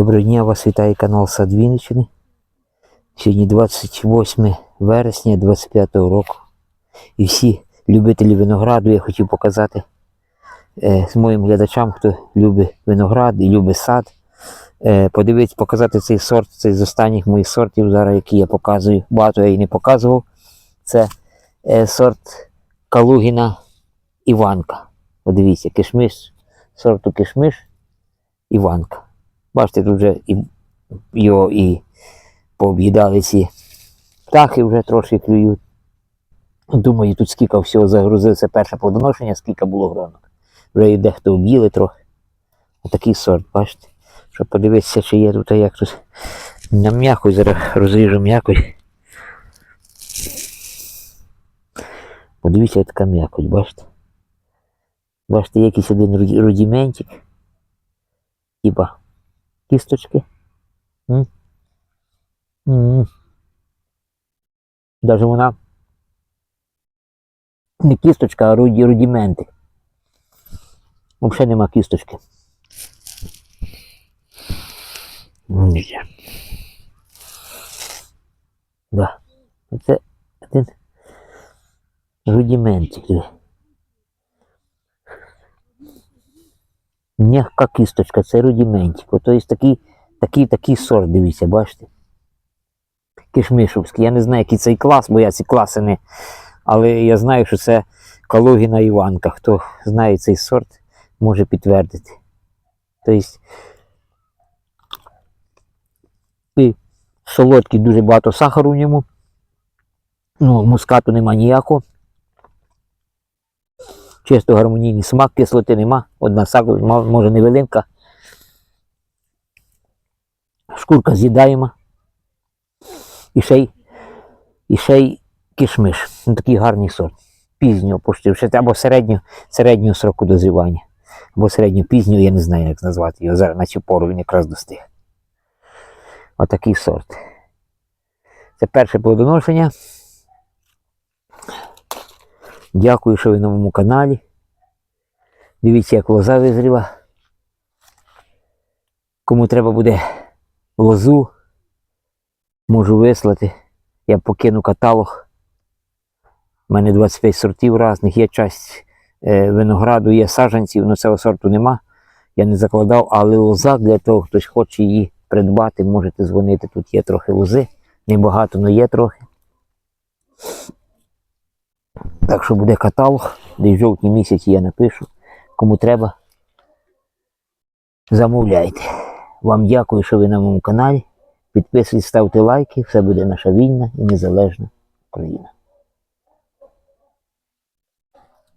Доброго дня, вас вітає канал Сад Вінниччини. Сьогодні 28 вересня 25 року. І всі любителі винограду я хотів показати е, з моїм глядачам, хто любить виноград і любить сад. Е, подивитись, показати цей сорт, цей з останніх моїх сортів, зараз, які я показую. Багато я і не показував. Це е, сорт Калугіна Іванка. Подивіться, кишмиш, сорту кишмиш Іванка. Бачите, тут вже і його і пооб'їдали ці птахи вже трошки клюють. Думаю, тут скільки всього загрузив, це перше плодоношення, скільки було гронок. Вже і дехто об'їли трохи. Отакий сорт, бачите. Щоб подивитися, чи є тут, а як тут на м'якою, зараз розріжу м'якою. Подивіться, така м'якоть, бачите? Бачите, якийсь один руді- рудіментик. Типа кісточки. М? М. Даже вона не кісточка, а руді, рудіменти. Взагалі нема кісточки. Ні. Да. Це один рудіментик. М'яка кісточка, це рудіментик. Тобто такий, такий, такий сорт, дивіться, бачите? Кишмишовський. Я не знаю, який цей клас, бо я ці класи не. Але я знаю, що це Калугіна Іванка. Хто знає цей сорт, може підтвердити. Тобто і солодкий, дуже багато сахару в ньому. Ну, мускату нема ніякого. Чисто гармонійний смак, кислоти нема. Одна саку, може невелика. Шкурка з'їдаєма. І ще й, і ще й кишмиш. Ну, такий гарний сорт. Пізнього ще або середнього, середнього сроку дозрівання. Або середньо пізнього, я не знаю, як назвати його. Зараз на цю пору він якраз достиг. Отакий сорт. Це перше плодоношення. Дякую, що ви на моєму каналі. Дивіться, як лоза визріла. Кому треба буде лозу, можу вислати. Я покину каталог. У мене 25 сортів різних, є часть е, винограду, є саджанців, але цього сорту нема. Я не закладав, але лоза для того, хтось хоче її придбати, можете дзвонити. Тут є трохи лози. Небагато, але є трохи. Так що буде каталог, де в жовтні місяці я напишу. Кому треба, замовляйте. Вам дякую, що ви на моєму каналі. Підписуйтесь, ставте лайки. Все буде наша вільна і незалежна Україна.